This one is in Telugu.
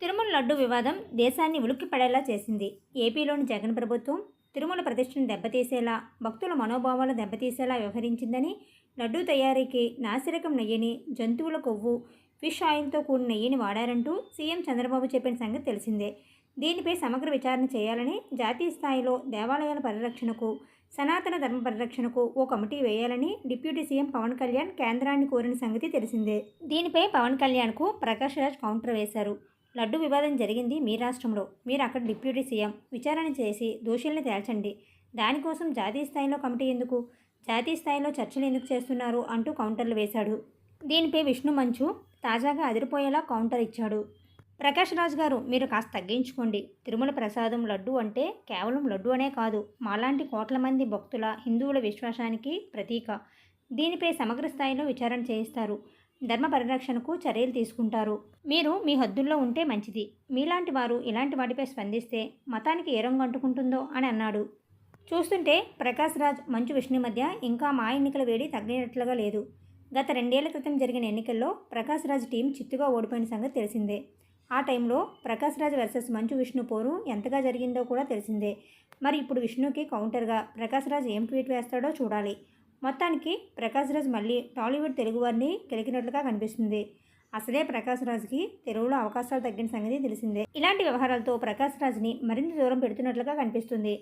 తిరుమల లడ్డు వివాదం దేశాన్ని ఉలిక్కిపడేలా చేసింది. ఏపీలోని జగన్ ప్రభుత్వం తిరుమల ప్రతిష్టను దెబ్బతీసేలా భక్తుల మనోభావాలు దెబ్బతీసేలా వ్యవహరించిందని లడ్డూ తయారీకి నాసిరకం నెయ్యిని జంతువుల కొవ్వు ఫిష్ ఆయిల్తో కూడిన నెయ్యిని వాడారంటూ సీఎం చంద్రబాబు చెప్పిన సంగతి తెలిసిందే. దీనిపై సమగ్ర విచారణ చేయాలని జాతీయ స్థాయిలో దేవాలయాల పరిరక్షణకు సనాతన ధర్మ పరిరక్షణకు ఓ కమిటీ వేయాలని డిప్యూటీ సీఎం పవన్ కళ్యాణ్ కేంద్రాన్ని కోరిన సంగతి తెలిసిందే. దీనిపై పవన్ కళ్యాణ్కు ప్రకాష్ రాజ్ కౌంటర్ వేశారు. లడ్డు వివాదం జరిగింది మీ రాష్ట్రంలో. మీరు అక్కడ డిప్యూటీ సీఎం. విచారణ చేసి దోషుల్ని తేల్చండి. దానికోసం జాతీయ స్థాయిలో కమిటీ ఎందుకు? జాతీయ స్థాయిలో చర్చలు ఎందుకు చేస్తున్నారు? అంటూ కౌంటర్లు వేశాడు. దీనిపై విష్ణు మంచు తాజాగా అదిరిపోయేలా కౌంటర్ ఇచ్చాడు. ప్రకాష్ రాజ్ గారు మీరు కాస్త తగ్గించుకోండి. తిరుమల ప్రసాదం లడ్డు అంటే కేవలం లడ్డు అనే కాదు మాలాంటి కోట్ల మంది భక్తుల హిందువుల విశ్వాసానికి ప్రతీక. దీనిపై సమగ్ర స్థాయిలో విచారణ చేయిస్తారు. ధర్మ పరిరక్షణకు చర్యలు తీసుకుంటారు. మీరు మీ హద్దుల్లో ఉంటే మంచిది. మీలాంటి వారు ఇలాంటి వాటిపై స్పందిస్తే మతానికి ఏ రంగు అంటుకుంటుందో అని అన్నాడు. చూస్తుంటే ప్రకాశ్ రాజ్ మంచు విష్ణు మధ్య ఇంకా మా ఎన్నికల వేడి తగ్గినట్లుగా లేదు. గత రెండేళ్ళ క్రితం జరిగిన ఎన్నికల్లో ప్రకాశ్ రాజ్ టీం చిత్తుగా ఓడిపోయిన సంగతి తెలిసిందే. ఆ టైంలో ప్రకాశ్ రాజ్ వర్సెస్ మంచు విష్ణు పోరు ఎంతగా జరిగిందో కూడా తెలిసిందే. మరి ఇప్పుడు విష్ణుకి కౌంటర్గా ప్రకాశ్రాజ్ ఏం ట్వీట్ వేస్తాడో చూడాలి. మొత్తానికి ప్రకాష్ రాజ్ మళ్ళీ టాలీవుడ్ తెలుగువారిని గెలికినట్లుగా కనిపిస్తుంది. అసలే ప్రకాష్ రాజ్కి తెలుగులో అవకాశాలు తగ్గిన సంగతి తెలిసిందే. ఇలాంటి వ్యవహారాలతో ప్రకాష్ రాజ్ని మరింత దూరం పెడుతున్నట్లుగా కనిపిస్తుంది.